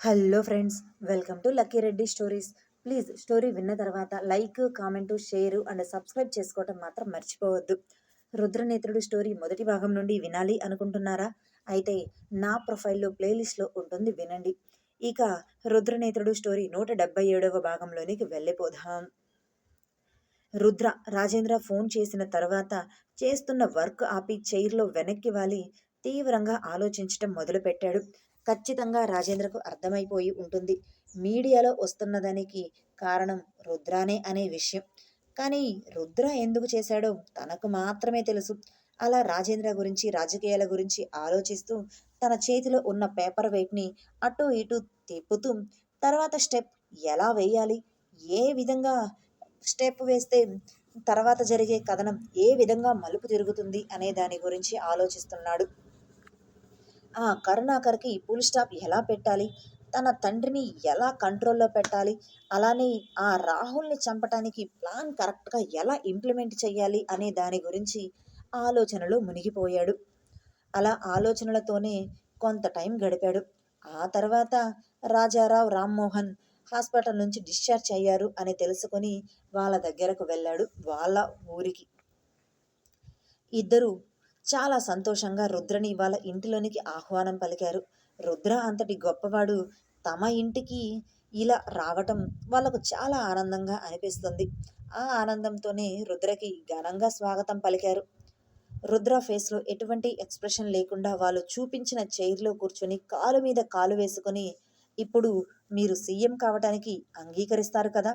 Hello friends welcome to Lucky Reddy stories. Please story విన్న తర్వాత like comment share and subscribe చేసుకోవటం మాత్రం మర్చిపోవద్దు. రుద్రనేత్రుడు స్టోరీ మొదటి భాగం నుండి వినాలి అనుకుంటున్నారా? అయితే నా ప్రొఫైల్లో ప్లేలిస్ట్లో ఉంటుంది వినండి. ఇక రుద్రనేత్రుడు స్టోరీ నూట డెబ్బై ఏడవ భాగంలోనికి వెళ్ళిపోదాం. రుద్ర రాజేంద్ర ఫోన్ చేసిన తర్వాత చేస్తున్న వర్క్ ఆపి చైర్లో వెనక్కి వాలి తీవ్రంగా ఆలోచించటం మొదలుపెట్టాడు. ఖచ్చితంగా రాజేంద్రకు అర్థమైపోయి ఉంటుంది. మీడియాలో వస్తున్నదానికి కారణం రుద్రానే అనే విషయం. కానీ రుద్ర ఎందుకు చేశాడో తనకు మాత్రమే తెలుసు. అలా రాజేంద్ర గురించి రాజకీయాల గురించి ఆలోచిస్తూ తన చేతిలో ఉన్న పేపర్ వెయిట్ని అటు ఇటు తిప్పుతూ తర్వాత స్టెప్ ఎలా వేయాలి? ఏ విధంగా స్టెప్ వేస్తే తర్వాత జరిగే కథనం ఏ విధంగా మలుపు తిరుగుతుంది అనే దాని గురించి ఆలోచిస్తున్నాడు. ఆ కరుణాకర్కి ఫుల్ స్టాప్ ఎలా పెట్టాలి? తన తండ్రిని ఎలా కంట్రోల్లో పెట్టాలి? అలానే ఆ రాహుల్ని చంపటానికి ప్లాన్ కరెక్ట్గా ఎలా ఇంప్లిమెంట్ చేయాలి అనే దాని గురించి ఆలోచనలో మునిగిపోయాడు. అలా ఆలోచనలతోనే కొంత టైం గడిపాడు. ఆ తర్వాత రాజారావు రామ్మోహన్ హాస్పిటల్ నుంచి డిశ్చార్జ్ అయ్యారు అని తెలుసుకొని వాళ్ళ దగ్గరకు వెళ్ళాడు వాళ్ళ ఊరికి. ఇద్దరు చాలా సంతోషంగా రుద్రని వాళ్ళ ఇంటిలోనికి ఆహ్వానం పలికారు. రుద్ర అంతటి గొప్పవాడు తమ ఇంటికి ఇలా రావటం వాళ్ళకు చాలా ఆనందంగా అనిపిస్తుంది. ఆ ఆనందంతోనే రుద్రకి ఘనంగా స్వాగతం పలికారు. రుద్ర ఫేస్లో ఎటువంటి ఎక్స్ప్రెషన్ లేకుండా వాళ్ళు చూపించిన చైర్లో కూర్చొని కాలు మీద కాలు వేసుకొని ఇప్పుడు మీరు సీఎం కావటానికి అంగీకరిస్తారు కదా?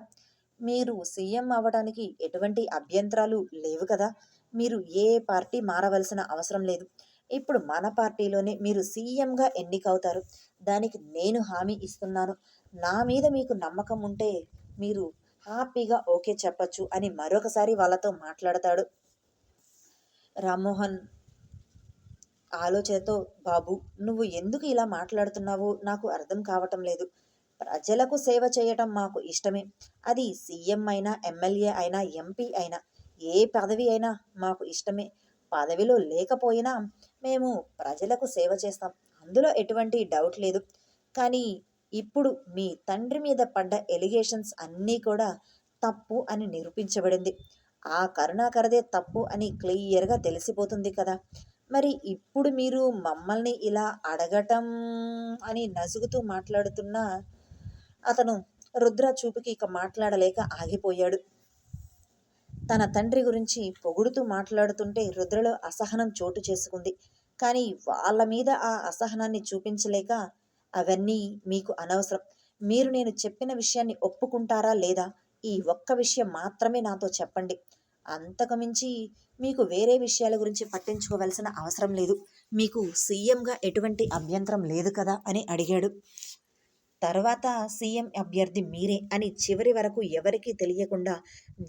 మీరు సీఎం అవ్వడానికి ఎటువంటి అభ్యంతరాలు లేవు కదా? మీరు ఏ పార్టీ మారవలసిన అవసరం లేదు. ఇప్పుడు మన పార్టీలోనే మీరు సీఎంగా ఎన్నికవుతారు. దానికి నేను హామీ ఇస్తున్నాను. నా మీద మీకు నమ్మకం ఉంటే మీరు హ్యాపీగా ఓకే చెప్పచ్చు అని మరొకసారి వాళ్ళతో మాట్లాడతాడు రామ్మోహన్. ఆలోచనతో బాబు నువ్వు ఎందుకు ఇలా మాట్లాడుతున్నావో నాకు అర్థం కావటం లేదు. ప్రజలకు సేవ చేయటం మాకు ఇష్టమే. అది సీఎం అయినా ఎమ్మెల్యే అయినా ఎంపీ అయినా ఏ పదవి అయినా మాకు ఇష్టమే. పదవిలో లేకపోయినా మేము ప్రజలకు సేవ చేస్తాం. అందులో ఎటువంటి డౌట్ లేదు. కానీ ఇప్పుడు మీ తండ్రి మీద పడ్డ ఎలిగేషన్స్ అన్నీ కూడా తప్పు అని నిరూపించబడింది. ఆ కరుణాకరదే తప్పు అని క్లియర్గా తెలిసిపోతుంది కదా. మరి ఇప్పుడు మీరు మమ్మల్ని ఇలా అడగటం అని నసుగుతూ మాట్లాడుతున్నా అతను రుద్ర చూపుకి ఇక మాట్లాడలేక ఆగిపోయాడు. తన తండ్రి గురించి పొగుడుతూ మాట్లాడుతుంటే రుద్రలో అసహనం చోటు చేసుకుంది. కానీ వాళ్ళ మీద ఆ అసహనాన్ని చూపించలేక అవన్నీ మీకు అనవసరం. మీరు నేను చెప్పిన విషయాన్ని ఒప్పుకుంటారా లేదా? ఈ ఒక్క విషయం మాత్రమే నాతో చెప్పండి. అంతకుమించి మీకు వేరే విషయాల గురించి పట్టించుకోవలసిన అవసరం లేదు. మీకు సీఎంగా ఎటువంటి అభ్యంతరం లేదు కదా అని అడిగాడు. తర్వాత సీఎం అభ్యర్థి మీరే అని చివరి వరకు ఎవరికీ తెలియకుండా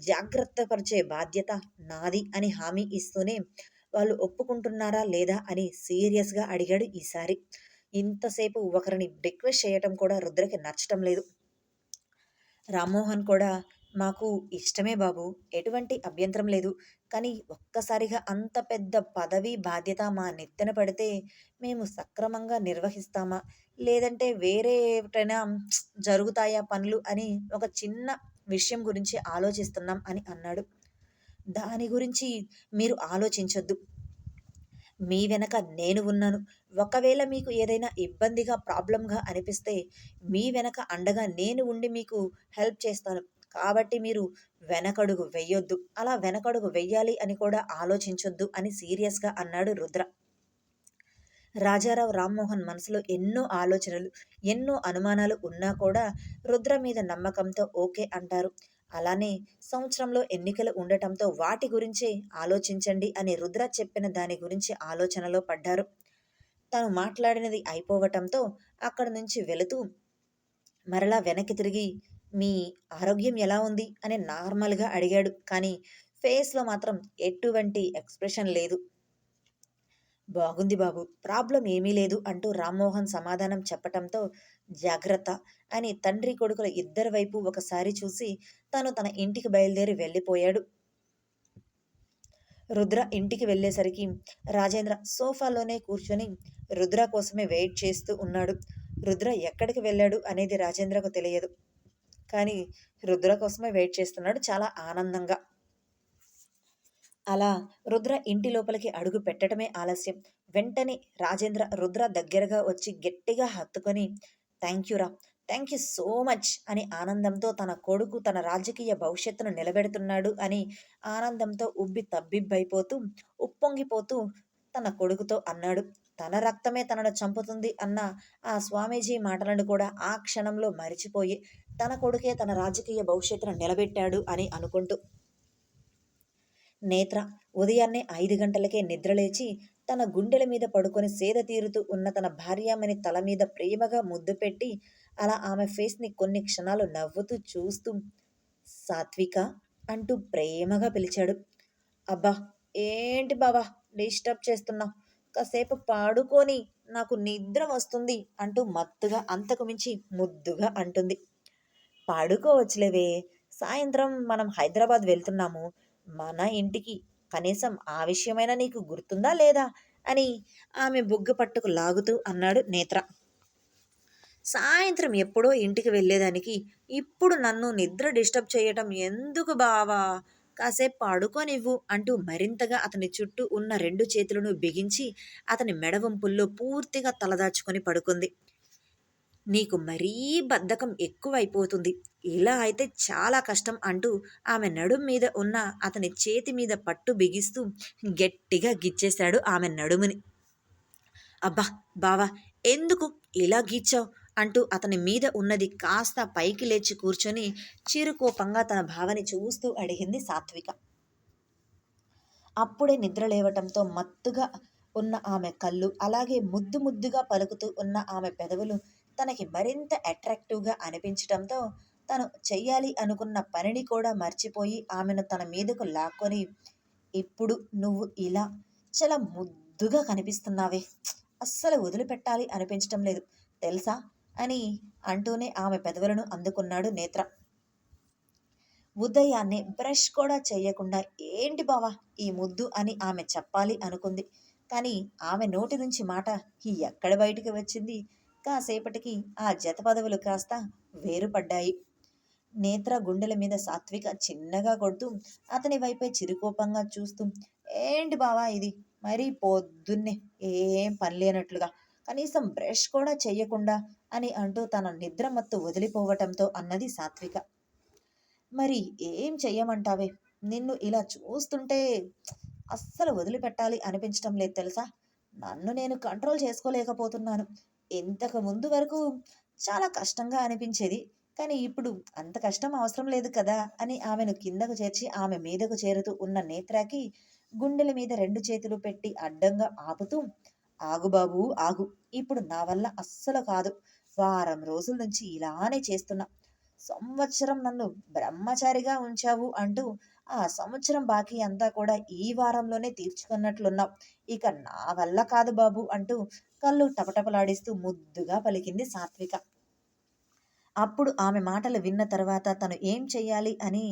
జాగ్రత్త పరిచే బాధ్యత నాది అని హామీ ఇస్తూనే వాళ్ళు ఒప్పుకుంటున్నారా లేదా అని సీరియస్గా అడిగాడు ఈసారి. ఇంతసేపు ఒకరిని రిక్వెస్ట్ చేయటం కూడా రుద్రకి నచ్చటం లేదు. రామ్మోహన్ కూడా మాకు ఇష్టమే బాబు ఎటువంటి అభ్యంతరం లేదు. కానీ ఒక్కసారిగా అంత పెద్ద పదవి బాధ్యత మా నెత్తన పడితే మేము సక్రమంగా నిర్వహిస్తామా? లేదంటే వేరే ఏటైనా జరుగుతాయా పనులు అని ఒక చిన్న విషయం గురించి ఆలోచిస్తున్నాం అని అన్నాడు. దాని గురించి మీరు ఆలోచించొద్దు. మీ వెనక నేను ఉన్నాను. ఒకవేళ మీకు ఏదైనా ఇబ్బందిగా ప్రాబ్లంగా అనిపిస్తే మీ వెనక అండగా నేను ఉండి మీకు హెల్ప్ చేస్తాను. కాబట్టి మీరు వెనకడుగు వెయ్యొద్దు అలా వెనకడుగు వెయ్యాలి అని కూడా ఆలోచించొద్దు అని సీరియస్గా అన్నాడు రుద్ర. రాజారావు రామ్మోహన్ మనసులో ఎన్నో ఆలోచనలు ఎన్నో అనుమానాలు ఉన్నా కూడా రుద్ర మీద నమ్మకంతో ఓకే అంటారు. అలానే సంవత్సరంలో ఎన్నికలు ఉండటంతో వాటి గురించే ఆలోచించండి అని రుద్ర చెప్పిన దాని గురించి ఆలోచనలో పడ్డారు. తను మాట్లాడినది అయిపోవటంతో అక్కడి నుంచి వెళుతూ మరలా వెనక్కి తిరిగి మీ ఆరోగ్యం ఎలా ఉంది? అని నార్మల్గా అడిగాడు. కానీ ఫేస్లో మాత్రం ఎటువంటి ఎక్స్ప్రెషన్ లేదు. బాగుంది బాబు. ప్రాబ్లం ఏమీ లేదు అంటూ రామ్మోహన్ సమాధానం చెప్పటంతో జాగ్రత్త అని తండ్రి కొడుకుల ఇద్దరి వైపు ఒకసారి చూసి తను తన ఇంటికి బయలుదేరి వెళ్ళిపోయాడు. రుద్ర ఇంటికి వెళ్ళేసరికి రాజేంద్ర సోఫాలోనే కూర్చొని రుద్ర కోసమే వెయిట్ చేస్తూ ఉన్నాడు. రుద్ర ఎక్కడికి వెళ్ళాడు అనేది రాజేంద్రకు తెలియదు. కానీ రుద్ర కోసమే వెయిట్ చేస్తున్నాడు చాలా ఆనందంగా. అలా రుద్ర ఇంటి లోపలికి అడుగు పెట్టడమే ఆలస్యం. వెంటనే రాజేంద్ర రుద్ర దగ్గరగా వచ్చి గట్టిగా హత్తుకొని థ్యాంక్ యూరా థ్యాంక్ యూ సో మచ్ అని ఆనందంతో తన కొడుకు తన రాజకీయ భవిష్యత్తును నిలబెడుతున్నాడు అని ఆనందంతో ఉబ్బి తబ్బిబ్బైపోతూ ఉప్పొంగిపోతూ తన కొడుకుతో అన్నాడు. తన రక్తమే తనను చంపుతుంది అన్న ఆ స్వామీజీ మాటలను కూడా ఆ క్షణంలో మరిచిపోయి తన కొడుకే తన రాజకీయ భవిష్యత్తును నిలబెట్టాడు అని అనుకుంటూ నేత్ర ఉదయాన్నే ఐదు గంటలకే నిద్రలేచి తన గుండెల మీద పడుకొని సేద తీరుతూ ఉన్న తన భార్యామని తల మీద ప్రేమగా ముద్దు పెట్టి అలా ఆమె ఫేస్ని కొన్ని క్షణాలు నవ్వుతూ చూస్తూ సాత్విక అంటూ ప్రేమగా పిలిచాడు. అబ్బా ఏంటి బాబా డిస్టర్బ్ చేస్తున్నావు? కాసేపు పాడుకొని నాకు నిద్ర వస్తుంది అంటూ మత్తుగా అంతకు మించి ముద్దుగా అంటుంది. పాడుకోవచ్చులేవే సాయంత్రం మనం హైదరాబాద్ వెళ్తున్నాము. మన ఇంటికి కనీసం ఆ విషయమైనా నీకు గుర్తుందా లేదా? అని ఆమె బుగ్గ పట్టుకు లాగుతూ అన్నాడు నేత్ర. సాయంత్రం ఎప్పుడో ఇంటికి వెళ్ళేదానికి ఇప్పుడు నన్ను నిద్ర డిస్టర్బ్ చేయటం ఎందుకు బావా? కాసేపు పడుకోనివ్వు అంటూ మరింతగా అతని చుట్టూ ఉన్న రెండు చేతులను బిగించి అతని మెడవంపుల్లో పూర్తిగా తలదాచుకొని పడుకుంది. నీకు మరీ బద్ధకం ఎక్కువైపోతుంది. ఇలా అయితే చాలా కష్టం అంటూ ఆమె నడుం మీద ఉన్న అతని చేతి మీద పట్టు బిగిస్తూ గట్టిగా గిచ్చేశాడు ఆమె నడుముని. అబ్బా బావా ఎందుకు ఇలా గీచావు అంటూ అతని మీద ఉన్నది కాస్త పైకి లేచి కూర్చొని చిరుకోపంగా తన భావని చూస్తూ అడిగింది సాత్విక. అప్పుడే నిద్ర లేవటంతో మత్తుగా ఉన్న ఆమె కళ్ళు అలాగే ముద్దు ముద్దుగా పలుకుతూ ఉన్న ఆమె పెదవులు తనకి మరింత అట్రాక్టివ్గా అనిపించటంతో తను చెయ్యాలి అనుకున్న పనిని కూడా మర్చిపోయి ఆమెను తన మీదకు లాక్కొని ఇప్పుడు నువ్వు ఇలా చాలా ముద్దుగా కనిపిస్తున్నావే. అస్సలు వదిలిపెట్టాలి అనిపించటం లేదు. తెలుసా? అని అంటూనే ఆమె పెదవులను అందుకున్నాడు నేత్ర. ఉదయాన్నే బ్రష్ కూడా చేయకుండా ఏంటి బావా ఈ ముద్దు అని ఆమె చెప్పాలి అనుకుంది. కానీ ఆమె నోటి నుంచి మాట ఎక్కడ బయటికి వచ్చింది? కాసేపటికి ఆ జత పదవులు కాస్త వేరుపడ్డాయి. నేత్ర గుండెల మీద సాత్విక చిన్నగా కొడుతూ అతని వైపే చిరుకోపంగా చూస్తూ ఏంటి బావా ఇది? మరీ పొద్దున్నే ఏం పని లేనట్లుగా. కనీసం బ్రష్ కూడా చెయ్యకుండా అని అంటూ తన నిద్ర మత్తు వదిలిపోవటంతో అన్నది సాత్విక. మరి ఏం చెయ్యమంటావే? నిన్ను ఇలా చూస్తుంటే అస్సలు వదిలిపెట్టాలి అనిపించటం లేదు తెలుసా? నన్ను నేను కంట్రోల్ చేసుకోలేకపోతున్నాను. ఇంతకు ముందు వరకు చాలా కష్టంగా అనిపించేది. కానీ ఇప్పుడు అంత కష్టం అవసరం లేదు కదా అని ఆమెను కిందకు చేర్చి ఆమె మీదకు చేరుతూ ఉన్న నేత్రాకి గుండెల మీద రెండు చేతులు పెట్టి అడ్డంగా ఆపుతూ ఆగు బాబు ఆగు. ఇప్పుడు నా వల్ల అస్సలు కాదు. వారం రోజుల నుంచి ఇలానే చేస్తున్నా. సంవత్సరం నన్ను బ్రహ్మచారిగా ఉంచావు అంటూ ఆ సంవత్సరం బాకీ అంతా కూడా ఈ వారంలోనే తీర్చుకున్నట్లున్నావు. ఇక నా వల్ల కాదు బాబు అంటూ కళ్ళు టపటపలాడిస్తూ ముద్దుగా పలికింది సాత్విక. అప్పుడు ఆమె మాటలు విన్న తర్వాత తను ఏం చెయ్యాలి అని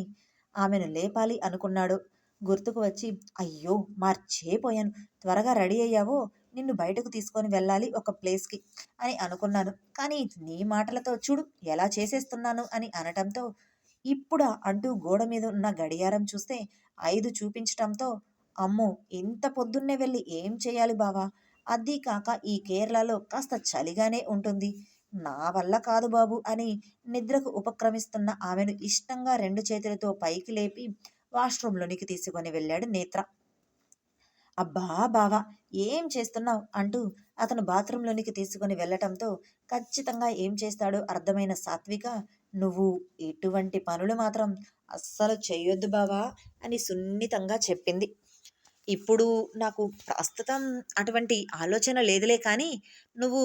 ఆమెను లేపాలి అనుకున్నాడు. గుర్తుకు వచ్చి అయ్యో మార్చేపోయాను. త్వరగా రెడీ అయ్యావో నిన్ను బయటకు తీసుకొని వెళ్ళాలి ఒక ప్లేస్కి అని అనుకున్నాను. కానీ నీ మాటలతో చూడు ఎలా చేసేస్తున్నాను అని అనటంతో ఇప్పుడా అంటూ గోడ మీద ఉన్న గడియారం చూస్తే ఐదు చూపించటంతో అమ్మో! ఇంత పొద్దున్నే వెళ్ళి ఏం చేయాలి బావా? అద్దీ కాక ఈ కేరళలో కాస్త చలిగానే ఉంటుంది. నా వల్ల కాదు బాబు! అని నిద్రకు ఉపక్రమిస్తున్న ఆమెను ఇష్టంగా రెండు చేతులతో పైకి లేపి వాష్రూంలోనికి తీసుకొని వెళ్ళాడు నేత్ర. అబ్బా బావా! ఏం చేస్తున్నావు? అంటూ అతను బాత్రూంలోనికి తీసుకుని వెళ్ళటంతో ఖచ్చితంగా ఏం చేస్తాడో అర్థమైన సాత్విక నువ్వు ఎటువంటి పనులు మాత్రం అస్సలు చేయొద్దు బావా అని సున్నితంగా చెప్పింది. ఇప్పుడు నాకు ప్రస్తుతం అటువంటి ఆలోచన లేదులే కానీ నువ్వు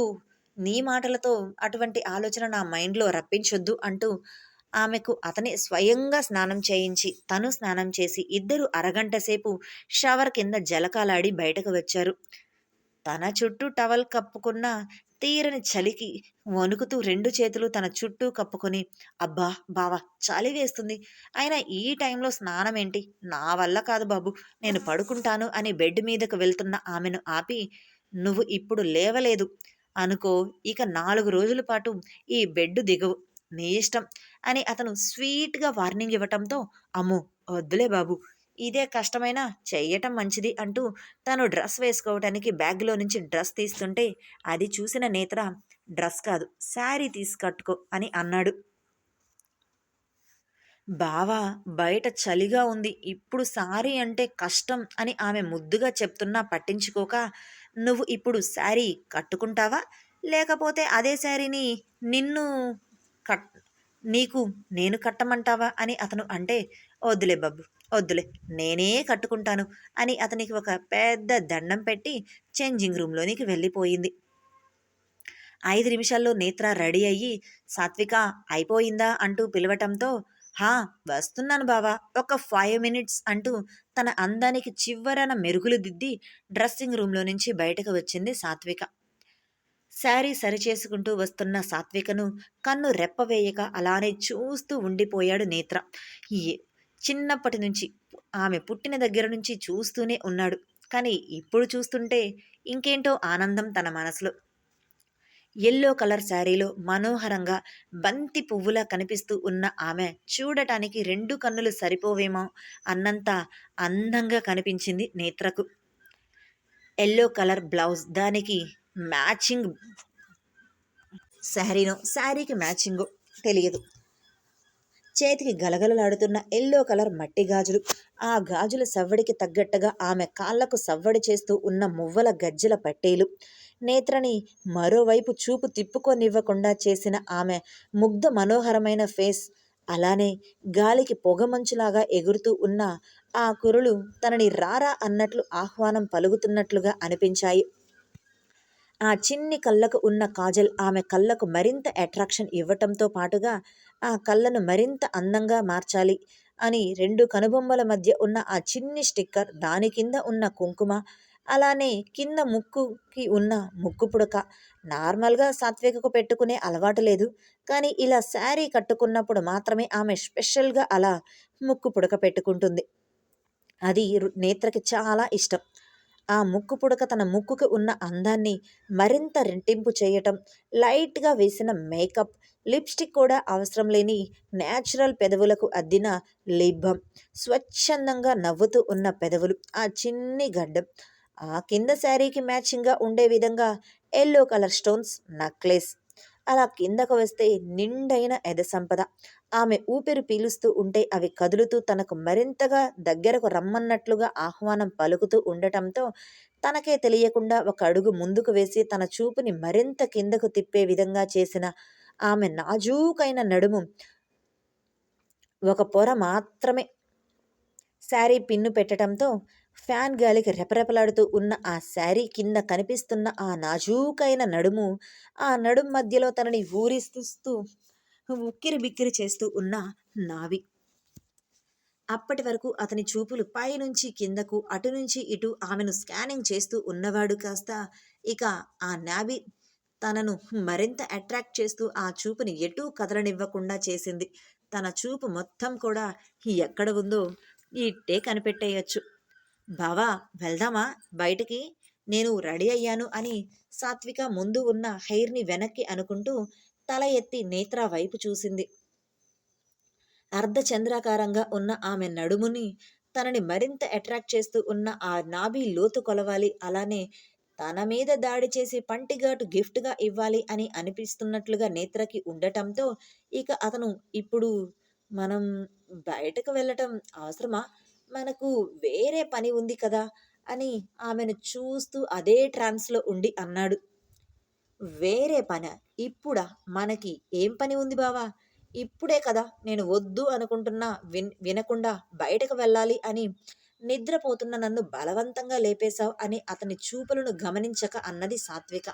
నీ మాటలతో అటువంటి ఆలోచన నా మైండ్లో రప్పించొద్దు అంటూ ఆమెకు అతనే స్వయంగా స్నానం చేయించి తను స్నానం చేసి ఇద్దరు అరగంట సేపు షవర్ కింద జలకాలాడి బయటకు వచ్చారు. తన చుట్టూ టవల్ కప్పుకున్న తీరని చలికి వణుకుతూ రెండు చేతులు తన చుట్టూ కప్పుకొని అబ్బా బావా చలి వేస్తుంది. అయినా ఈ టైంలో స్నానం ఏంటి? నా వల్ల కాదు బాబు. నేను పడుకుంటాను అని బెడ్ మీదకు వెళ్తున్న ఆమెను ఆపి నువ్వు ఇప్పుడు లేవలేదు. అనుకో ఇక నాలుగు రోజుల పాటు ఈ బెడ్ దిగవు. నీ ఇష్టం అని అతను స్వీట్గా వార్నింగ్ ఇవ్వటంతో అమ్మో వద్దులే బాబు. ఇదే కష్టమైనా చెయ్యటం మంచిది అంటూ తను డ్రెస్ వేసుకోవటానికి బ్యాగ్లో నుంచి డ్రెస్ తీస్తుంటే అది చూసిన నేత్ర డ్రెస్ కాదు శారీ తీసి కట్టుకో అని అన్నాడు. బావా బయట చలిగా ఉంది ఇప్పుడు సారీ అంటే కష్టం అని ఆమె ముద్దుగా చెప్తున్నా పట్టించుకోక నువ్వు ఇప్పుడు శారీ కట్టుకుంటావా? లేకపోతే అదే శారీని నిన్ను కట్ నీకు నేను కట్టమంటావా? అని అతను అంటే వద్దులే బాబు వద్దులే నేనే కట్టుకుంటాను అని అతనికి ఒక పెద్ద దండం పెట్టి చేంజింగ్ రూమ్లోనికి వెళ్ళిపోయింది. ఐదు నిమిషాల్లో నేత్ర రెడీ అయ్యి సాత్విక అయిపోయిందా అంటూ పిలవటంతో హా వస్తున్నాను బావా ఒక ఫైవ్ మినిట్స్ అంటూ తన అందానికి చివరన మెరుగులు దిద్ది డ్రెస్సింగ్ రూమ్లో నుంచి బయటకు వచ్చింది సాత్విక. శారీ సరిచేసుకుంటూ వస్తున్న సాత్వికను కన్ను రెప్పవేయక అలానే చూస్తూ ఉండిపోయాడు నేత్ర. చిన్నప్పటి నుంచి ఆమె పుట్టిన దగ్గర నుంచి చూస్తూనే ఉన్నాడు. కానీ ఇప్పుడు చూస్తుంటే ఇంకేంటో ఆనందం తన మనసులో. ఎల్లో కలర్ శారీలో మనోహరంగా బంతి పువ్వులా కనిపిస్తూ ఉన్న ఆమె చూడటానికి రెండు కన్నులు సరిపోవేమో అన్నంత అందంగా కనిపించింది నేత్రకు. ఎల్లో కలర్ బ్లౌజ్ దానికి మ్యాచింగ్ శారీను శారీకి మ్యాచింగో తెలియదు. చేతికి గలగలలాడుతున్న ఎల్లో కలర్ మట్టి గాజులు. ఆ గాజుల సవ్వడికి తగ్గట్టుగా ఆమె కాళ్ళకు సవ్వడి చేస్తూ ఉన్న మువ్వల గజ్జల పట్టీలు. నేత్రని మరోవైపు చూపు తిప్పుకొనివ్వకుండా చేసిన ఆమె ముగ్ధ మనోహరమైన ఫేస్. అలానే గాలికి పొగమంచులాగా ఎగురుతూ ఉన్న ఆ కురులు తనని రారా అన్నట్లు ఆహ్వానం పలుకుతున్నట్లుగా అనిపించాయి. ఆ చిన్ని కళ్ళకు ఉన్న కాజల్ ఆమె కళ్ళకు మరింత అట్రాక్షన్ ఇవ్వటంతో పాటుగా ఆ కళ్ళను మరింత అందంగా మార్చాలి అని రెండు కనుబొమ్మల మధ్య ఉన్న ఆ చిన్ని స్టిక్కర్ దాని కింద ఉన్న కుంకుమ అలానే కింద ముక్కుకి ఉన్న ముక్కు పుడక నార్మల్గా సాత్వికకు పెట్టుకునే అలవాటు లేదు. కానీ ఇలా శారీ కట్టుకున్నప్పుడు మాత్రమే ఆమె స్పెషల్గా అలా ముక్కు పుడక పెట్టుకుంటుంది. అది నేత్రకి చాలా ఇష్టం. ఆ ముక్కు పుడక తన ముక్కుకి ఉన్న అందాన్ని మరింత రెట్టింపు చేయటం లైట్గా వేసిన మేకప్ లిప్స్టిక్ కూడా అవసరం లేని న్యాచురల్ పెదవులకు అద్దిన లిబ్బం స్వచ్ఛందంగా నవ్వుతూ ఉన్న పెదవులు. ఆ చిన్ని గడ్డం ఆ కింద శారీకి మ్యాచింగ్గా ఉండే విధంగా ఎల్లో కలర్ స్టోన్స్ నక్లెస్ అలా కిందకు వస్తే నిండైన ఎద సంపద. ఆమె ఊపిరి పీలుస్తూ ఉంటే అవి కదులుతూ తనకు మరింతగా దగ్గరకు రమ్మన్నట్లుగా ఆహ్వానం పలుకుతూ ఉండటంతో తనకే తెలియకుండా ఒక అడుగు ముందుకు వేసి తన చూపుని మరింత కిందకు తిప్పే విధంగా చేసిన ఆమె నాజూకైన నడుము. ఒక పొర మాత్రమే. శారీ పిన్ను పెట్టడంతో ఫ్యాన్ గాలికి రెపరెపలాడుతూ ఉన్న ఆ శారీ కింద కనిపిస్తున్న ఆ నాజూకైన నడుము ఆ నడుం మధ్యలో తనని ఊరిస్తూ ఉక్కిరి బిక్కిరి చేస్తూ ఉన్న నావి. అప్పటి వరకు అతని చూపులు పైనుంచి కిందకు అటు నుంచి ఇటు ఆమెను స్కానింగ్ చేస్తూ ఉన్నవాడు కాస్త. ఇక ఆ నావి తనను మరింత అట్రాక్ట్ చేస్తూ ఆ చూపుని ఎటూ కదలనివ్వకుండా చేసింది. తన చూపు మొత్తం కూడా ఎక్కడ ఉందో ఇట్టే కనిపెట్టేయచ్చు. బావా వెళ్దామా? బయటికి? నేను రెడీ అయ్యాను అని సాత్విక ముందు ఉన్న హెయిర్ని వెనక్కి అనుకుంటూ తల ఎత్తి నేత్ర వైపు చూసింది. అర్ధచంద్రాకారంగా ఉన్న ఆమె నడుముని తనని మరింత అట్రాక్ట్ చేస్తూ ఉన్న ఆ నాభి లోతు కొలవాలి. అలానే తన మీద దాడి చేసి పంటిగాటు గిఫ్ట్గా ఇవ్వాలి అని అనిపిస్తున్నట్లుగా నేత్రకి ఉండటంతో ఇక అతను ఇప్పుడు మనం బయటకు వెళ్ళటం అవసరమా? మనకు వేరే పని ఉంది కదా అని ఆమెను చూస్తూ అదే ట్రాన్స్లో ఉండి అన్నాడు. వేరే పని. ఇప్పుడా? మనకి ఏం పని ఉంది బావా? ఇప్పుడే కదా నేను వద్దు అనుకుంటున్నా విన్ వినకుండా బయటకు వెళ్ళాలి అని నిద్రపోతున్న నన్ను బలవంతంగా లేపేశావు అని అతని చూపులను గమనించక అన్నది సాత్విక.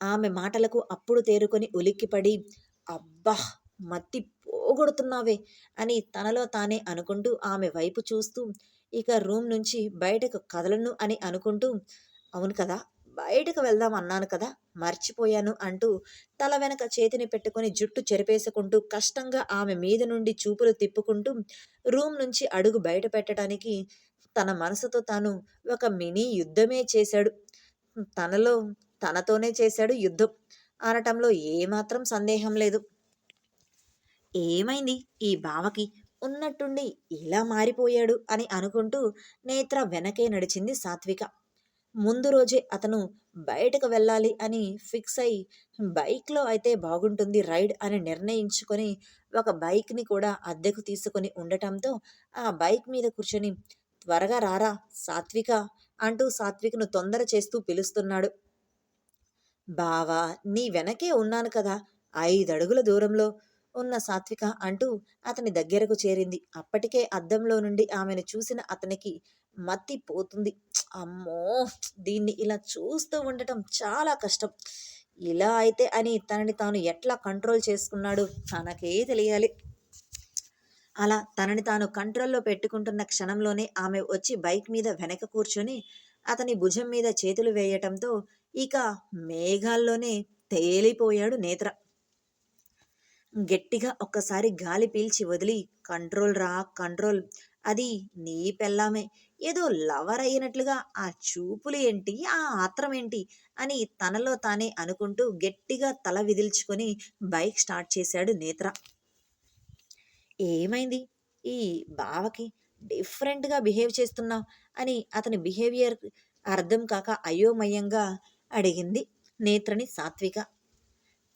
ఆమె మాటలకు అప్పుడు తేరుకొని ఉలిక్కిపడి అబ్బా! మత్తి పోగొడుతున్నావే అని తనలో తానే అనుకుంటూ ఆమె వైపు చూస్తూ ఇక రూమ్ నుంచి బయటకు కదలను అని అనుకుంటూ అవును కదా బయటకు వెళ్దాం అన్నాను కదా మర్చిపోయాను అంటూ తల వెనక చేతిని పెట్టుకుని జుట్టు చెరిపేసుకుంటూ కష్టంగా ఆమె మీద నుండి చూపులు తిప్పుకుంటూ రూమ్ నుంచి అడుగు బయట పెట్టడానికి తన మనసుతో తాను ఒక మినీ యుద్ధమే చేశాడు. తనలో తనతోనే చేశాడు యుద్ధం అనటంలో ఏమాత్రం సందేహం లేదు. ఏమైంది? ఈ బావకి ఉన్నట్టుండి ఇలా మారిపోయాడు అని అనుకుంటూ నేత్ర వెనకే నడిచింది సాత్విక. ముందు రోజే అతను బయటకు వెళ్ళాలి అని ఫిక్స్ అయి బైక్లో అయితే బాగుంటుంది రైడ్ అని నిర్ణయించుకొని ఒక బైక్ని కూడా అద్దెకు తీసుకొని ఉండటంతో ఆ బైక్ మీద కూర్చొని త్వరగా రారా సాత్విక అంటూ సాత్వికను తొందర చేస్తూ పిలుస్తున్నాడు. బావా నీ వెనకే ఉన్నాను కదా ఐదడుగుల దూరంలో ఉన్న సాత్విక అంటూ అతని దగ్గరకు చేరింది. అప్పటికే అద్దంలో నుండి ఆమెను చూసిన అతనికి మత్తి పోతుంది. అమ్మో! దీన్ని ఇలా చూస్తూ ఉండటం చాలా కష్టం. ఇలా అయితే అని తనని తాను ఎట్లా కంట్రోల్ చేసుకున్నాడు? తనకే తెలియాలి. అలా తనని తాను కంట్రోల్లో పెట్టుకుంటున్న క్షణంలోనే ఆమె వచ్చి బైక్ మీద వెనక కూర్చొని అతని భుజం మీద చేతులు వేయటంతో ఇక మేఘాల్లోనే తేలిపోయాడు నేత్ర. గట్టిగా ఒక్కసారి గాలి పీల్చి వదిలి కంట్రోల్ రా కంట్రోల్ అది నీ పెళ్ళామే. ఏదో లవర్ అయినట్లుగా ఆ చూపులు ఏంటి ఆ ఆత్రం ఏంటి అని తనలో తానే అనుకుంటూ గట్టిగా తల విదిల్చుకొని బైక్ స్టార్ట్ చేశాడు నేత్ర. ఏమైంది? ఈ బావకి డిఫరెంట్గా బిహేవ్ చేస్తున్నావు అని అతని బిహేవియర్ అర్థం కాక అయోమయంగా అడిగింది నేత్రని సాత్విక.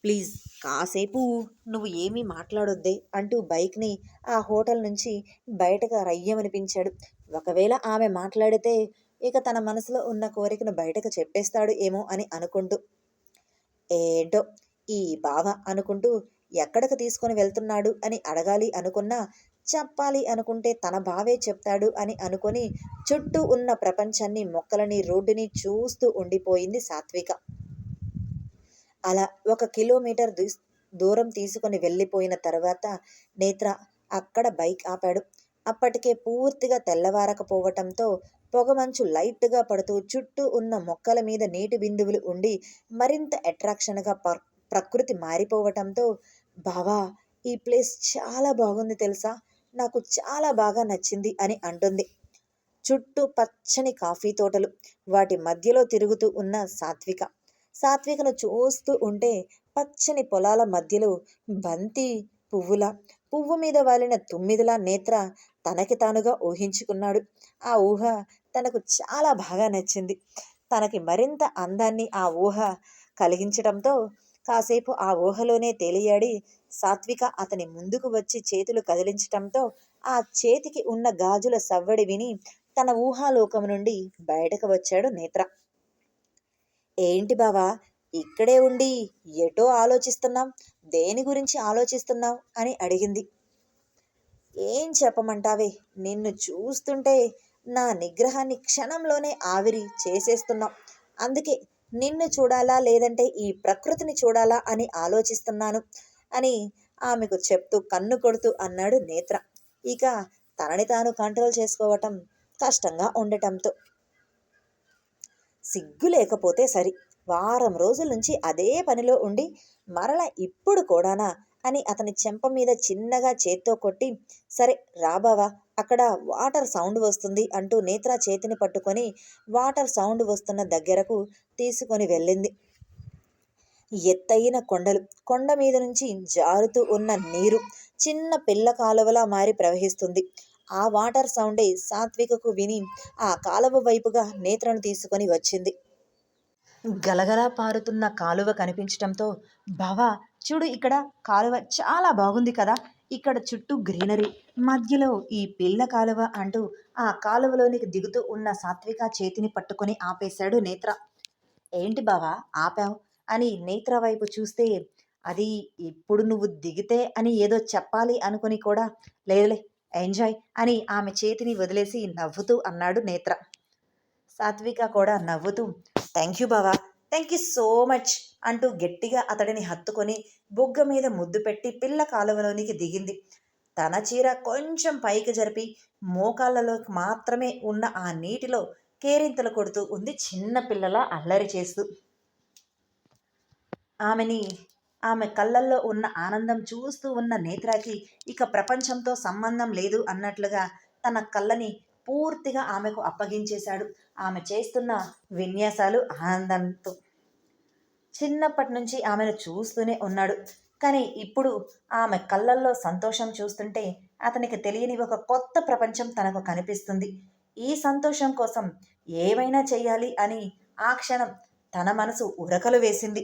ప్లీజ్ కాసేపు నువ్వు ఏమీ మాట్లాడొద్దే అంటూ బైక్ని ఆ హోటల్ నుంచి బయటకు రయ్యమనిపించాడు. ఒకవేళ ఆమె మాట్లాడితే ఇక తన మనసులో ఉన్న కోరికను బయటకు చెప్పేస్తాడు ఏమో అని అనుకుంటూ. ఏంటో ఈ బావ అనుకుంటూ ఎక్కడికి తీసుకొని వెళ్తున్నాడు అని అడగాలి అనుకున్నా చెప్పాలి అనుకుంటే తన బావే చెప్తాడు అని అనుకొని చుట్టూ ఉన్న ప్రపంచాన్ని మొక్కలని రోడ్డుని చూస్తూ ఉండిపోయింది సాత్విక. అలా ఒక కిలోమీటర్ దూరం తీసుకొని వెళ్ళిపోయిన తర్వాత నేత్ర అక్కడ బైక్ ఆపాడు. అప్పటికే పూర్తిగా తెల్లవారకపోవటంతో పొగమంచు లైట్గా పడుతూ చుట్టూ ఉన్న మొక్కల మీద నీటి బిందువులు ఉండి మరింత అట్రాక్షన్గా పర్ ప్రకృతి మారిపోవటంతో బావా ఈ ప్లేస్ చాలా బాగుంది తెలుసా? నాకు చాలా బాగా నచ్చింది అని అంటుంది. చుట్టూ పచ్చని కాఫీ తోటలు వాటి మధ్యలో తిరుగుతూ ఉన్న సాత్విక. సాత్వికను చూస్తూ ఉంటే పచ్చని పొలాల మధ్యలో బంతి పువ్వుల పువ్వు మీద వాలిన తుమ్మిదిలా నేత్ర తనకి తానుగా ఊహించుకున్నాడు. ఆ ఊహ తనకు చాలా బాగా నచ్చింది. తనకి మరింత అందాన్ని ఆ ఊహ కలిగించడంతో కాసేపు ఆ ఊహలోనే తేలియాడి సాత్విక అతని ముందుకు వచ్చి చేతులు కదిలించటంతో ఆ చేతికి ఉన్న గాజుల సవ్వడి విని తన ఊహాలోకం నుండి బయటకు వచ్చాడు నేత్ర. ఏంటి బావా? ఇక్కడే ఉండి ఎటో ఆలోచిస్తున్నాం? దేని గురించి ఆలోచిస్తున్నావు అని అడిగింది. ఏం చెప్పమంటావే? నిన్ను చూస్తుంటే నా నిగ్రహాన్ని క్షణంలోనే ఆవిరి చేసేస్తున్నాం. అందుకే నిన్ను చూడాలా లేదంటే ఈ ప్రకృతిని చూడాలా అని ఆలోచిస్తున్నాను అని ఆమెకు చెప్తూ కన్ను కొడుతూ అన్నాడు నేత్ర. ఇక తనని తాను కంట్రోల్ చేసుకోవటం కష్టంగా ఉండటంతో. సిగ్గు లేకపోతే సరి. వారం రోజుల నుంచి అదే పనిలో ఉండి మరల ఇప్పుడు కూడానా? అని అతని చెంప మీద చిన్నగా చేత్తో కొట్టి సరే రాబావా అక్కడ వాటర్ సౌండ్ వస్తుంది అంటూ నేత్ర చేతిని పట్టుకొని వాటర్ సౌండ్ వస్తున్న దగ్గరకు తీసుకొని వెళ్ళింది. ఎత్తైన కొండలు కొండ మీద నుంచి జారుతూ ఉన్న నీరు చిన్న పిల్ల కాలువలా మారి ప్రవహిస్తుంది. ఆ వాటర్ సౌండే సాత్వికకు విని ఆ కాలువ వైపుగా నేత్రను తీసుకొని వచ్చింది. గలగలా పారుతున్న కాలువ కనిపించటంతో బావా చూడు ఇక్కడ కాలువ చాలా బాగుంది కదా! ఇక్కడ చుట్టూ గ్రీనరీ మధ్యలో ఈ పిల్ల కాలువ అంటూ ఆ కాలువలోనికి దిగుతూ ఉన్న సాత్విక చేతిని పట్టుకొని ఆపేశాడు నేత్ర. ఏంటి బావా ఆపావు అని నేత్ర వైపు చూస్తే అది ఇప్పుడు నువ్వు దిగితే అని ఏదో చెప్పాలి అనుకుని కూడా లేదులే ఎంజాయ్ అని ఆమె చేతిని వదిలేసి నవ్వుతూ అన్నాడు నేత్ర. సాత్విక కూడా నవ్వుతూ థ్యాంక్ యూ బావా థ్యాంక్ యూ సో మచ్ అంటూ గట్టిగా అతడిని హత్తుకొని బుగ్గ మీద ముద్దు పెట్టి పిల్ల కాలువలోనికి దిగింది. తన చీర కొంచెం పైకి జరిపి మోకాళ్ళలోకి మాత్రమే ఉన్న ఆ నీటిలో కేరింతలు కొడుతూ ఉంది చిన్న పిల్లల అల్లరి చేస్తూ. ఆమెని ఆమె కళ్ళల్లో ఉన్న ఆనందం చూస్తూ ఉన్న నేత్రాకి ఇక ప్రపంచంతో సంబంధం లేదు అన్నట్లుగా తన కళ్ళని పూర్తిగా ఆమెకు అప్పగించేశాడు. ఆమె చేస్తున్న విన్యాసాలు ఆనందంతో చిన్నప్పటి నుంచి ఆమెను చూస్తూనే ఉన్నాడు. కానీ ఇప్పుడు ఆమె కళ్ళల్లో సంతోషం చూస్తుంటే అతనికి తెలియని ఒక కొత్త ప్రపంచం తనకు కనిపిస్తుంది. ఈ సంతోషం కోసం ఏమైనా చేయాలి అని ఆ క్షణం తన మనసు ఉరకలు వేసింది.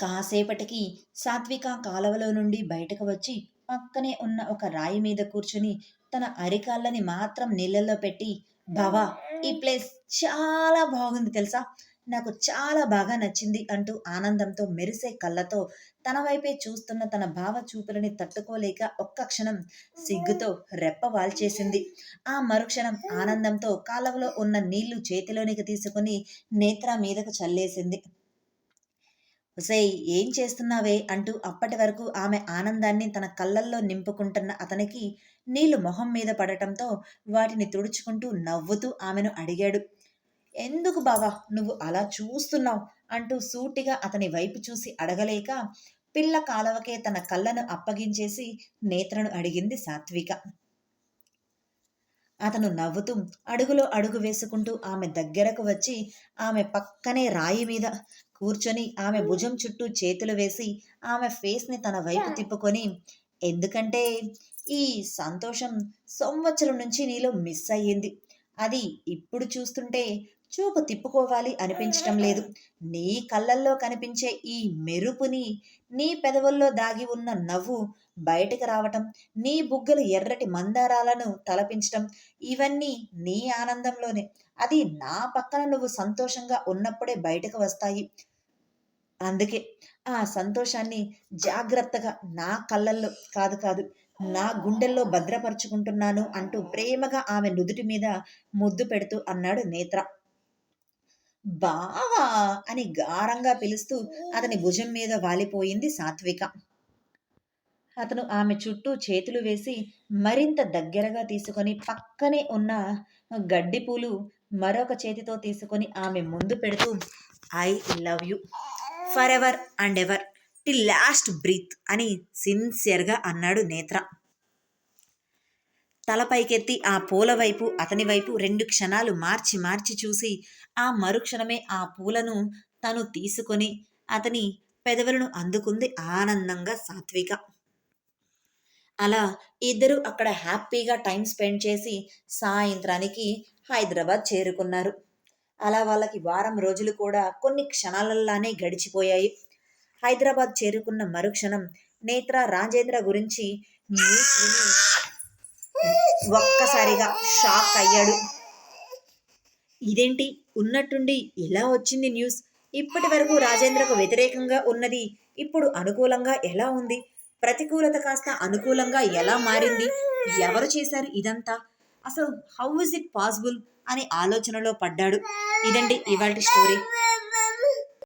కాసేపటికి సాత్విక కాలవలో నుండి బయటకు వచ్చి పక్కనే ఉన్న ఒక రాయి మీద కూర్చుని తన అరికాళ్ళని మాత్రం నీళ్ళల్లో పెట్టి బావా ఈ ప్లేస్ చాలా బాగుంది తెలుసా? నాకు చాలా బాగా నచ్చింది అంటూ ఆనందంతో మెరిసే కళ్ళతో తన వైపే చూస్తున్న తన భావ చూపులని తట్టుకోలేక ఒక్క క్షణం సిగ్గుతో రెప్ప వాల్చేసింది. ఆ మరుక్షణం ఆనందంతో కాలవలో ఉన్న నీళ్ళు చేతిలోనికి తీసుకుని నేత్ర మీదకు చల్లేసింది. ఒసేయ్ ఏం చేస్తున్నావే అంటూ అప్పటి వరకు ఆమె ఆనందాన్ని తన కళ్ళల్లో నింపుకుంటున్న అతనికి నీళ్ళు మొహం మీద పడటంతో వాటిని తుడుచుకుంటూ నవ్వుతూ ఆమెను అడిగాడు. ఎందుకు బావా నువ్వు అలా చూస్తున్నావు? అంటూ సూటిగా అతని వైపు చూసి అడగలేక పిల్ల కాలవకే తన కళ్ళను అప్పగించేసి నేత్రను అడిగింది సాత్విక. అతను నవ్వుతూ అడుగులో అడుగు వేసుకుంటూ ఆమె దగ్గరకు వచ్చి ఆమె పక్కనే రాయి మీద కూర్చొని ఆమె భుజం చుట్టూ చేతులు వేసి ఆమె ఫేస్ని తన వైపు తిప్పుకొని ఎందుకంటే ఈ సంతోషం సంవత్సరం నుంచి నీలో మిస్ అయ్యింది. అది ఇప్పుడు చూస్తుంటే చూపు తిప్పుకోవాలి అనిపించటం లేదు. నీ కళ్ళల్లో కనిపించే ఈ మెరుపుని నీ పెదవుల్లో దాగి ఉన్న నవ్వు బయటకు రావటం నీ బుగ్గలు ఎర్రటి మందారాలను తలపించటం ఇవన్నీ నీ ఆనందంలోనే. అది నా పక్కన నువ్వు సంతోషంగా ఉన్నప్పుడే బయటకు వస్తాయి. అందుకే ఆ సంతోషాన్ని జాగ్రత్తగా నా కళ్ళల్లో కాదు కాదు నా గుండెల్లో భద్రపరుచుకుంటున్నాను అంటూ ప్రేమగా ఆమె నుదుటి మీద ముద్దు పెడుతూ అన్నాడు నేత్ర. బావా అని గారంగా పిలుస్తూ అతని భుజం మీద వాలిపోయింది సాత్విక. అతను ఆమె చుట్టూ చేతులు వేసి మరింత దగ్గరగా తీసుకొని పక్కనే ఉన్న గడ్డి పూలు మరొక చేతితో తీసుకొని ఆమె ముందు పెడుతూ I love you. Forever and ever till last breath అని సిన్సియర్గా అన్నాడు నేత్ర. తల పైకెత్తి ఆ పూల వైపు అతని వైపు రెండు క్షణాలు మార్చి మార్చి చూసి ఆ మరుక్షణమే ఆ పూలను తను తీసుకొని అతని పెదవులను అందుకుంది ఆనందంగా సాత్విక. అలా ఇద్దరు అక్కడ హ్యాపీగా టైం స్పెండ్ చేసి సాయంత్రానికి హైదరాబాద్ చేరుకున్నారు. అలా వాళ్ళకి వారం రోజులు కూడా కొన్ని క్షణాలల్లానే గడిచిపోయాయి. హైదరాబాద్ చేరుకున్న మరుక్షణం నేత్ర రాజేంద్ర గురించి న్యూస్ విని ఒక్కసారిగా షాక్ అయ్యాడు. ఇదేంటి? ఉన్నట్టుండి ఎలా వచ్చింది న్యూస్? ఇప్పటి వరకు రాజేంద్రకు వ్యతిరేకంగా ఉన్నది ఇప్పుడు అనుకూలంగా ఎలా ఉంది? ప్రతికూలత కాస్త అనుకూలంగా ఎలా మారింది? ఎవరు చేశారు ఇదంతా? అసలు హౌ ఇస్ ఇట్ పాసిబుల్ అనే ఆలోచనలో పడ్డాడు. ఇదండి ఇవాళ స్టోరీ.